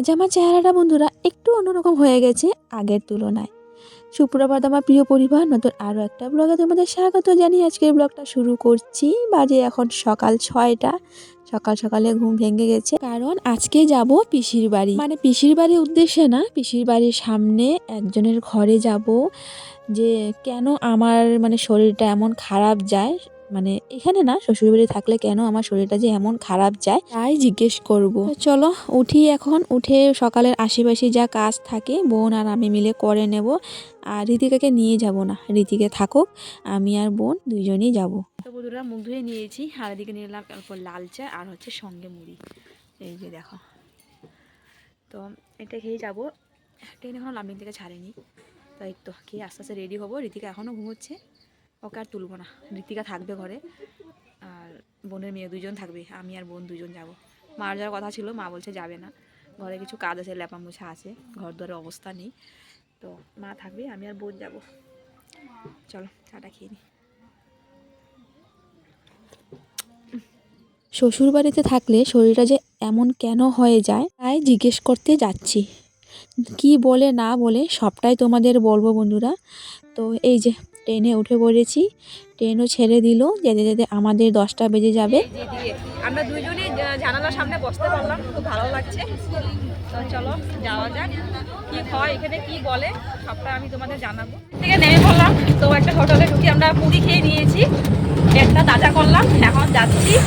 আজ আমার চেহারাটা বন্ধুরা একটু অন্যরকম হয়ে গেছে আগের তুলনায়। সুপ্রভাত আমার প্রিয় পরিবার, নতুন আরও একটা ব্লগে তোমাদের স্বাগত জানিয়ে আজকের ব্লগটা শুরু করছি। বাজে এখন সকাল ছয়টা, সকাল সকালে ঘুম ভেঙে গেছে। কারণ আজকে যাব পিসির বাড়ি। মানে পিসির বাড়ির উদ্দেশ্যে না, পিসির বাড়ির সামনে একজনের ঘরে যাব। যে কেন আমার মানে শরীরটা এমন খারাপ যায় মানে এখানে না শ্বশুরবাড়ি থাকলে কেন আমার শরীরটা যে এমন খারাপ যায় তাই জিজ্ঞেস করব। চলো উঠি এখন, উঠে সকালের আশেপাশে যা কাজ থাকে, বোন আর আমি মিলে করে নেব। আর ঋতিকাকে নিয়ে যাব না রীতিকে থাকুক, আমি আর বোন দুইজনই যাব। তো বন্ধুরা, মুখ ধুয়ে নিয়েছি, আর এদিকে নিলাম অল্প লাল চা আর হচ্ছে সঙ্গে মুড়ি। এই যে দেখো। তো এটা খেয়ে যাব। এখনও লামিন থেকে ছাড়েনি। তো এই তো, খেয়ে আস্তে আস্তে রেডি হব। ঋতিকা এখনও ঘুমোচ্ছে। ওকে আর তুলবো না। ঋতিকা থাকবে ঘরে আর বোনের মেয়ে দুজন থাকবে, আমি আর বোন দুজন যাব। মার যাওয়ার কথা ছিল, মা বলছে যাবে না। ঘরে কিছু কাজ আছে ল্যাপা মোছা আছে ঘর দুয়ারের অবস্থা নেই। তো মা থাকবে, আমি আর বোন যাব। চলো, চাটা খেয়ে নিই শ্বশুর বাড়িতে থাকলে শরীরটা যে এমন কেন হয়ে যায়, তাই জিজ্ঞেস করতে যাচ্ছি। কি বলে না বলে সবটাই তোমাদের বলব বন্ধুরা। তো এই যে ট্রেনে উঠে পড়েছি। ট্রেনও ছেড়ে দিল, যেতে যেতে আমাদের দশটা বেজে যাবে। আমরা দুইজনই জা- জানালার সামনে বসতে পারলাম, খুব ভালো লাগছে। চলো, যাওয়া যাক, কি হয়, এখানে কি বলে, সবটা আমি তোমাদের জানাব। থেকে নেমে পড়লাম, তো একটা হোটেলে ঢুকি আমরা পুরি খেয়ে নিয়েছি একটা তাজা করলাম, এখন যাচ্ছি।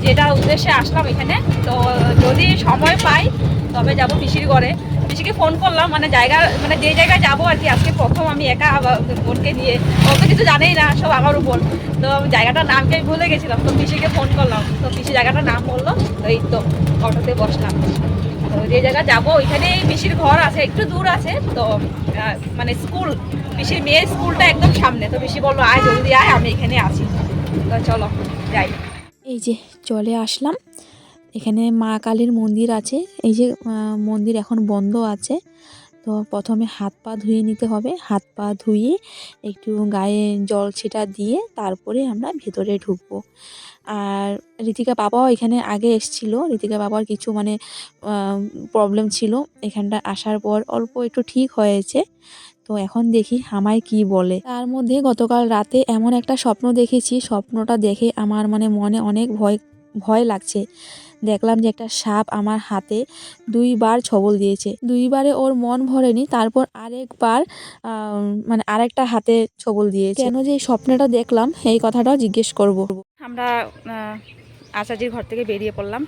যেটা উদ্দেশ্যে আসলাম এখানে, তো যদি সময় পাই, তবে যাব পিসির ঘরে। পিসিকে ফোন করলাম মানে জায়গা মানে যে জায়গায় যাব আর কি, আজকে প্রথম আমি একা বোনকে নিয়ে। ও তো কিছু জানেই না, সব আমার উপর। তো জায়গাটার নামকে আমি ভুলে গেছিলাম, তো পিসিকে ফোন করলাম। তো পিসি জায়গাটার নাম বলল এই তো অটোতে বসলাম। তো যে জায়গা যাব ওইখানে পিসির ঘর আছে, একটু দূর আছে। তো মানে স্কুল, পিসির মেয়ের স্কুলটা একদম সামনে। তো পিসি বলল, আয় জলদি আয়, আমি এখানে আছি। তো চলো, যাই। এই যে, চলে আসলাম। এখানে মা কালীর মন্দির আছে। এই যে মন্দির এখন বন্ধ আছে। তো প্রথমে হাত পা ধুয়ে নিতে হবে। হাত পা ধুয়ে একটু গায়ে জল ছিটা দিয়ে তারপরে আমরা ভেতরে ঢুকবো। আর ঋতিকা বাবাও এখানে আগে এসছিল। ঋতিকা বাবার কিছু মানে প্রবলেম ছিল। এখানটা আসার পর অল্প একটু ঠিক হয়েছে। তো এখন দেখি আমায় কি বলে। তার মধ্যে গতকাল রাতে এমন একটা স্বপ্ন দেখেছি। স্বপ্নটা দেখে আমার মানে মনে অনেক ভয় ভয় লাগছে। দেখলাম যে একটা সাপ আমার হাতে দুইবার ছবল দিয়েছে। দুইবারে ওর মন ভরেনি, তারপর আরেকবার মানে আরেকটা হাতে ছবল দিয়েছে। কেন যে এই স্বপ্নটা দেখলাম, এই কথাটাও জিজ্ঞেস করব। আমরা আচার্যের ঘর থেকে বেরিয়ে পড়লাম।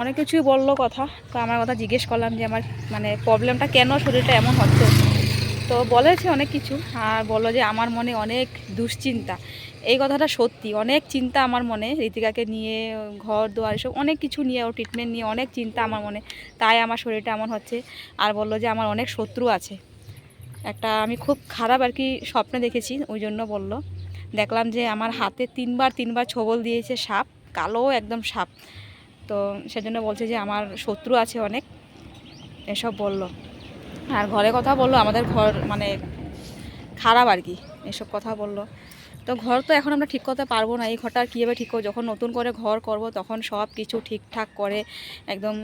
অনেক কিছুই বলল কথা, তো আমার কথা জিজ্ঞেস করলাম যে আমার মানে প্রবলেমটা কেন, শরীরটা এমন হচ্ছে? তো বলেছে অনেক কিছু, আর বলল যে আমার মনে অনেক দুশ্চিন্তা। এই কথাটা সত্যি, অনেক চিন্তা আমার মনে। ঋতিকাকে নিয়ে, ঘর দুয়ার এসব অনেক কিছু নিয়ে ওর ট্রিটমেন্ট নিয়ে অনেক চিন্তা আমার মনে। তাই আমার শরীরটা এমন হচ্ছে। আর বলল যে আমার অনেক শত্রু আছে। একটা আমি খুব খারাপ আর কি স্বপ্নে দেখেছি, ওই জন্য বলল। দেখলাম যে আমার হাতে তিনবার তিনবার ছবল দিয়েছে সাপ, কালো একদম সাপ। তো সেজন্য বলছে যে আমার শত্রু আছে অনেক, এসব বলল। আর ঘরে কথা বলল, আমাদের ঘর মানে খারাপ আর কি, এসব কথা বলল। তো ঘর তো এখন আমরা ঠিক করতে পারব না, এই ঘরটা আর কীভাবে ঠিক করব? যখন নতুন করে ঘর করব, তখন সব কিছু ঠিকঠাক করে, একদম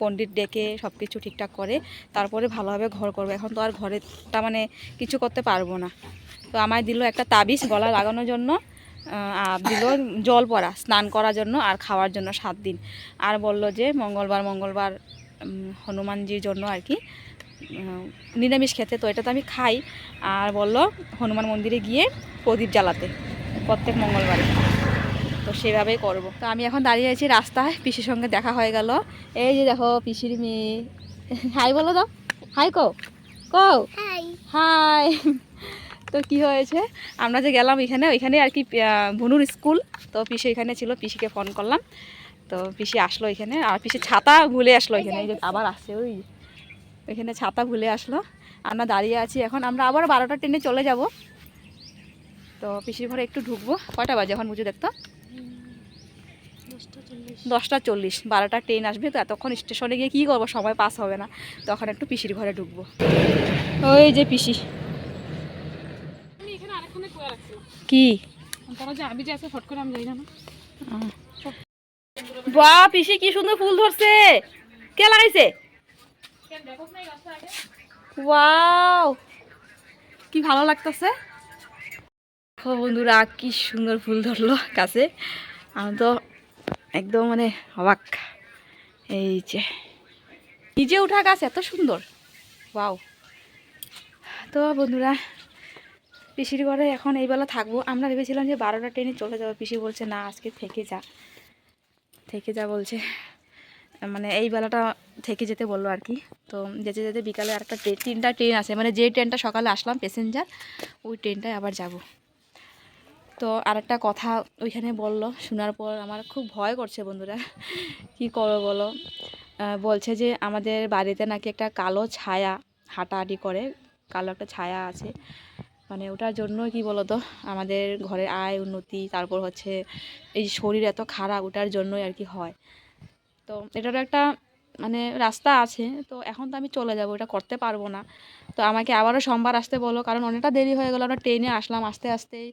পণ্ডিত ডেকে সব কিছু ঠিকঠাক করে, তারপরে ভালোভাবে ঘর করব। এখন তো আর ঘরেটা মানে কিছু করতে পারব না। তো আমায় দিল একটা তাবিজ গলা লাগানোর জন্য আর দিল জল পড়া, স্নান করার জন্য আর খাওয়ার জন্য সাত দিন। আর বলল যে মঙ্গলবার মঙ্গলবার হনুমানজির জন্য আর কি নিরামিষ খেতে তো এটা তো আমি খাই। আর বলল হনুমান মন্দিরে গিয়ে প্রদীপ জ্বালাতে প্রত্যেক মঙ্গলবারে। তো সেভাবেই করব। তো আমি এখন দাঁড়িয়ে আছি রাস্তায় পিসির সঙ্গে দেখা হয়ে গেল। এই যে দেখো পিসির মেয়ে। হাই বলো তো। হাই কো কো হাই। তো কি হয়েছে? আমরা যে গেলাম এখানে ওইখানে আর কি ভুনুর স্কুল। তো পিসি এখানে ছিল পিসিকে ফোন করলাম। তো পিসি আসলো এখানে আর পিসি ছাতা ভুলে আসলো এখানে। এই যে আবার আসছে ওই। ওইখানে ছাতা ভুলে আসলো। আমরা দাঁড়িয়ে আছি এখন। আমরা আবার বারোটা ট্রেনে চলে যাব। তো পিসির ঘরে একটু ঢুকবো। কয়টা বাজে এখন বুঝে দেখতো? দশটা চল্লিশ। বারোটা ট্রেন আসবে তো এতক্ষণ স্টেশনে গিয়ে কী করব? সময় পাস হবে না। তখন একটু পিসির ঘরে ঢুকবো। ওই যে পিসি। কি? বাহ, পিসি কি সুন্দর ফুল ধরছে। কে লাগাইছে? কি ভালো লাগতেছে? বন্ধুরা, কি সুন্দর ফুল ধরলো গাছে। আমি তো একদম মানে অবাক। এই যে, নিজে উঠা গাছ এত সুন্দর। ওয়াও তো বন্ধুরা, পিসির ঘরে এখন এই বেলা থাকব। আমরা ভেবেছিলাম যে বারোটা ট্রেনে চলে যাব। পিসি বলছে, না, আজকে থেকে যা। থেকে যা বলছে। মানে এই বেলাটা থেকে যেতে বলল আর কি। তো যেতে যেতে বিকালে আরেকটা ট্রেন, তিনটা ট্রেন আছে। মানে যে ট্রেনটা সকালে আসলাম প্যাসেঞ্জার ওই ট্রেনটায় আবার যাব। তো আরেকটা কথা ওইখানে বলল, শোনার পর আমার খুব ভয় করছে বন্ধুরা। কি করো বলো? বলছে যে আমাদের বাড়িতে নাকি একটা কালো ছায়া হাঁটাহাঁটি করে। কালো একটা ছায়া আছে। মানে ওটার জন্য কি বলতো? আমাদের ঘরের আয়, উন্নতি, তারপর হচ্ছে এই শরীর এত খারাপ, ওটার জন্যই আর কি হয়। তো এটারও একটা মানে রাস্তা আছে। তো এখন তো আমি চলে যাব, এটা করতে পারব না। তো আমাকে আবারও সোমবার আসতে বলো, কারণ অনেকটা দেরি হয়ে গেলো। আমরা ট্রেনে আসলাম, আস্তে আস্তেই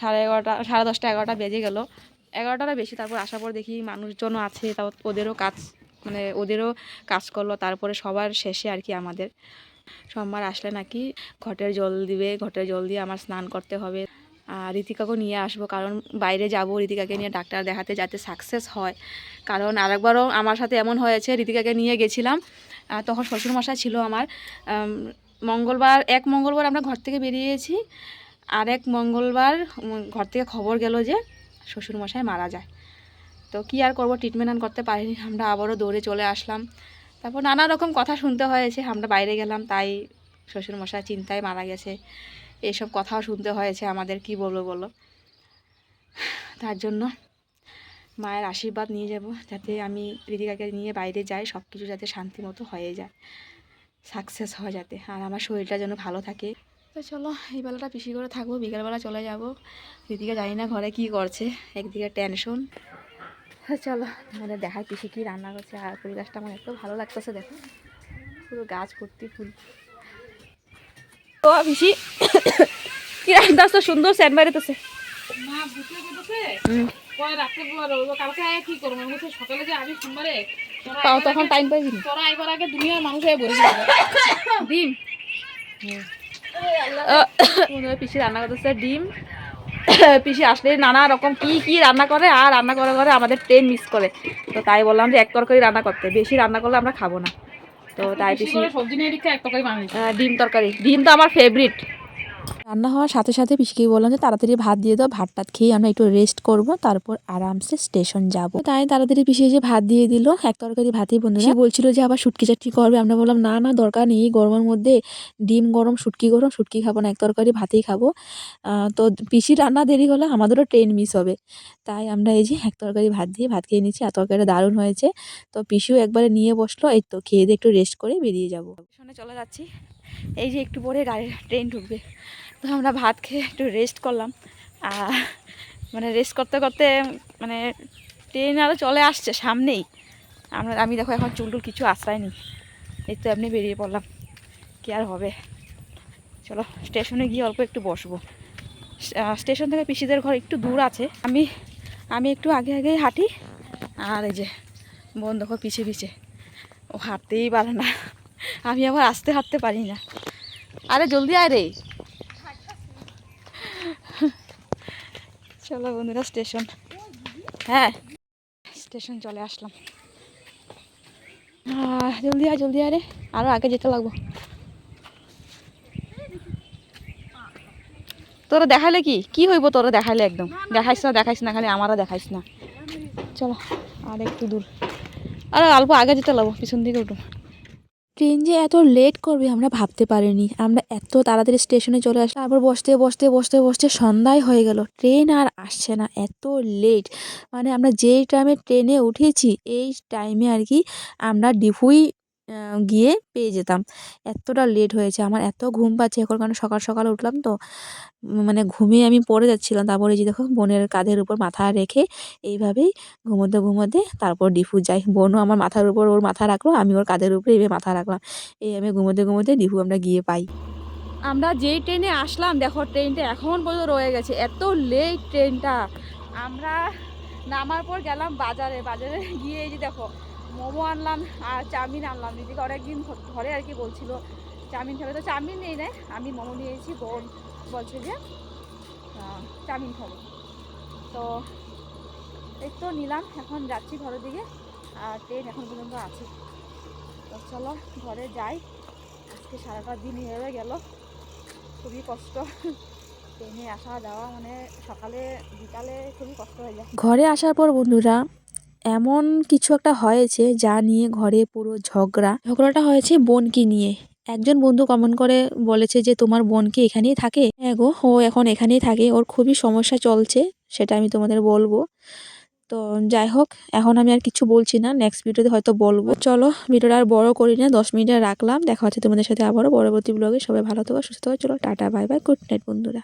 সাড়ে এগারোটা, সাড়ে দশটা, এগারোটা বেজে গেলো। এগারোটারও বেশি, তারপর আসার পর দেখি মানুষজনও আছে তাও ওদেরও কাজ মানে ওদেরও কাজ করল। তারপরে সবার শেষে আর কি আমাদের। সোমবার আসলে নাকি ঘটের জল দিবে, ঘটের জল দিয়ে আমার স্নান করতে হবে। আর ঋতিকাকেও নিয়ে আসব। কারণ বাইরে যাব ঋতিকাকে নিয়ে ডাক্তার দেখাতে যাতে সাকসেস হয়। কারণ আরেকবারও আমার সাথে এমন হয়েছে ঋতিকাকে নিয়ে গেছিলাম। তখন শ্বশুরমশাই ছিল আমার। মঙ্গলবার, এক মঙ্গলবার আমরা ঘর থেকে বেরিয়েছি। আর এক মঙ্গলবার ঘর থেকে খবর গেল যে শ্বশুরমশাই মারা যায়। তো কি আর করব ট্রিটমেন্ট আন করতে পারিনি। আমরা আবারও দৌড়ে চলে আসলাম। তারপর নানা রকম কথা শুনতে হয়েছে। আমরা বাইরে গেলাম, তাই শ্বশুরমশাই চিন্তায় মারা গেছে। এইসব কথাও শুনতে হয়েছে আমাদের, কি বলব বলো? তার জন্য মায়ের আশীর্বাদ নিয়ে যাব, যাতে আমি ঋতিকাকে নিয়ে বাইরে যাই সব কিছু যাতে শান্তি মতো হয়ে যায় সাকসেস হয় যাতে, আর আমার শরীরটা যেন ভালো থাকে। তো চলো, এই বেলাটা পিসি করে থাকব, বিকেলবেলা চলে যাব। ঋতিকা জানি না ঘরে কি করছে, একদিকে টেনশন চলো আমাদের দেখায় পিসি কি রান্না করছে, আর ফুল গাছটা আমার এত ভালো লাগতেছে, দেখো। পুরো গাছ ভর্তি ফুল। তো পিসি। কি রান্না তো সুন্দর তোরা পাও আইবার তখন টাইম পাইবি তোরা এবার আগে দুনিয়ার মানুষ হয়ে বসে ডিম। পিসি রান্না করতেছে ডিম। পিসি আসলে নানা রকম কি কি রান্না করে আর রান্না করে করে আমাদের ট্রেন মিস করে। তো তাই বললাম যে এক তরকারি রান্না করতে। বেশি রান্না করলে আমরা খাব না। তো তাই পিসি ডিম তরকারি। ডিম তো আমার ফেভারিট রান্না হওয়ার সাথে সাথে পিসিকে বললাম যে, তাড়াতাড়ি ভাত দিয়ে দাও ভাত টাত খেয়ে আমরা একটু রেস্ট করব, তারপর আরামসে স্টেশন যাব। তাই তাড়াতাড়ি পিসি এসে ভাত দিয়ে দিল। এক তরকারি ভাতই বন্ধু সে বলছিল যে, আবার শুটকি চাটকি করবে? আমরা বললাম, না না, দরকার নেই, গরমের মধ্যে ডিম গরম, শুটকি গরম, শুটকি খাব না, এক তরকারি ভাতেই খাব। তো পিসি রান্না দেরি হলে আমাদেরও ট্রেন মিস হবে। তাই আমরা এই যে এক তরকারি ভাত দিয়ে ভাত খেয়ে নিচ্ছি আর তরকারিটা দারুণ হয়েছে। তো পিসিও একবারে নিয়ে বসল, এই তো খেয়ে দিয়ে একটু রেস্ট করে বেরিয়ে যাব। স্টেশনে চলে যাচ্ছি। এই যে একটু পরে গাড়ি ট্রেন ঢুকবে। তো আমরা ভাত খেয়ে একটু রেস্ট করলাম। আর মানে রেস্ট করতে করতে মানে ট্রেন আরও চলে আসছে সামনেই। আমরা, আমি দেখো এখন চুলটুল কিছু আশ্রয় নি এই তো এমনি বেরিয়ে পড়লাম। কি আর হবে? চলো স্টেশনে গিয়ে অল্প একটু বসবো। স্টেশন থেকে পিসিদের ঘর একটু দূর আছে। আমি আমি একটু আগে আগেই হাঁটি। আর এই যে, বোন দেখো পিছিয়ে পিছিয়ে ও হাঁটতেই পারে না। আমি আবার আসতে হাঁটতে পারি না। আরে জলদি আয় রে। চলো বন্ধুরা স্টেশন হ্যাঁ স্টেশন চলে আসলাম। জলদি আয় জলদি আয় রে। আরও আগে যেতে লাগবো। তোরা দেখালে কি? কি হইব তোরা দেখাইলে একদম? দেখাইস না দেখাইস না, খালি আমারও দেখাইস না। চলো, আর একটু দূর। আর, অল্প আগে যেতে লাগবো, পিছন দিকে উঠো ট্রেন যে এত লেট করবে আমরা ভাবতে পারিনি। আমরা এত তাড়াতাড়ি স্টেশনে চলে আসলাম। তারপর বসতে বসতে বসতে বসতে সন্ধ্যায় হয়ে গেল। ট্রেন আর আসছে না, এত লেট। মানে আমরা যেই টাইমে ট্রেনে উঠেছি, এই টাইমে আর কি আমরা ডিফুই গিয়ে পেয়ে যেতাম। এতটা লেট হয়েছে, আমার এত ঘুম পাচ্ছে। এখন কারণ সকাল সকাল উঠলাম তো মানে ঘুমিয়ে আমি পড়ে যাচ্ছিলাম। তারপরে যে দেখো, বোনের কাঁধের উপর মাথা রেখে এইভাবেই ঘুমোতে ঘুমোতে তারপর ডিফু যাই। বোনও আমার মাথার উপর ওর মাথা রাখল, আমি ওর কাঁধের উপরে এইভাবে মাথা রাখলাম। এই আমি ঘুমোতে ঘুমোতে ডিফু আমরা গিয়ে পাই। আমরা যেই ট্রেনে আসলাম, দেখো ট্রেনটা এখন পর্যন্ত রয়ে গেছে। এত লেট ট্রেনটা। আমরা নামার পর গেলাম বাজারে। বাজারে গিয়ে এই যে দেখো মোমো আনলাম আর চাউমিন আনলাম। দিদিকে অনেকদিন ধরে আর কি বলছিল, চাউমিন খাবে তো চাউমিন নেই নেয় আমি মোমো নিয়েছি, বোন বলছে যে চাউমিন খাব। তো এই তো নিলাম, এখন যাচ্ছি ঘরের দিকে। আর ট্রেন এখন পর্যন্ত আছে। তো চলো ঘরে যাই। আজকে সারাটা দিন হয়ে গেল। খুবই কষ্ট। ট্রেনে আসা যাওয়া মানে সকালে, বিকালে খুবই কষ্ট হয়ে যায়। ঘরে আসার পর বন্ধুরা এমন কিছু একটা হয়েছে যা নিয়ে ঘরে পুরো ঝগড়া। ঝগড়াটা হয়েছে বোনকে নিয়ে। একজন বন্ধু কমন করে বলেছে যে, তোমার বোন কি এখানেই থাকে? হ্যাঁ গো, ও এখন এখানেই থাকে। ওর খুবই সমস্যা চলছে, সেটা আমি তোমাদের বলব। তো যাই হোক, এখন আমি আর কিছু বলছি না। নেক্সট ভিডিওতে হয়তো বলব। চলো ভিডিওটা আর বড় করি না। দশ মিনিটে রাখলাম। দেখা হচ্ছে তোমাদের সাথে আবারও পরবর্তী ব্লগে সবাই ভালো থাকো, সুস্থ থাকো। চলো, tata bye bye good night বন্ধুরা।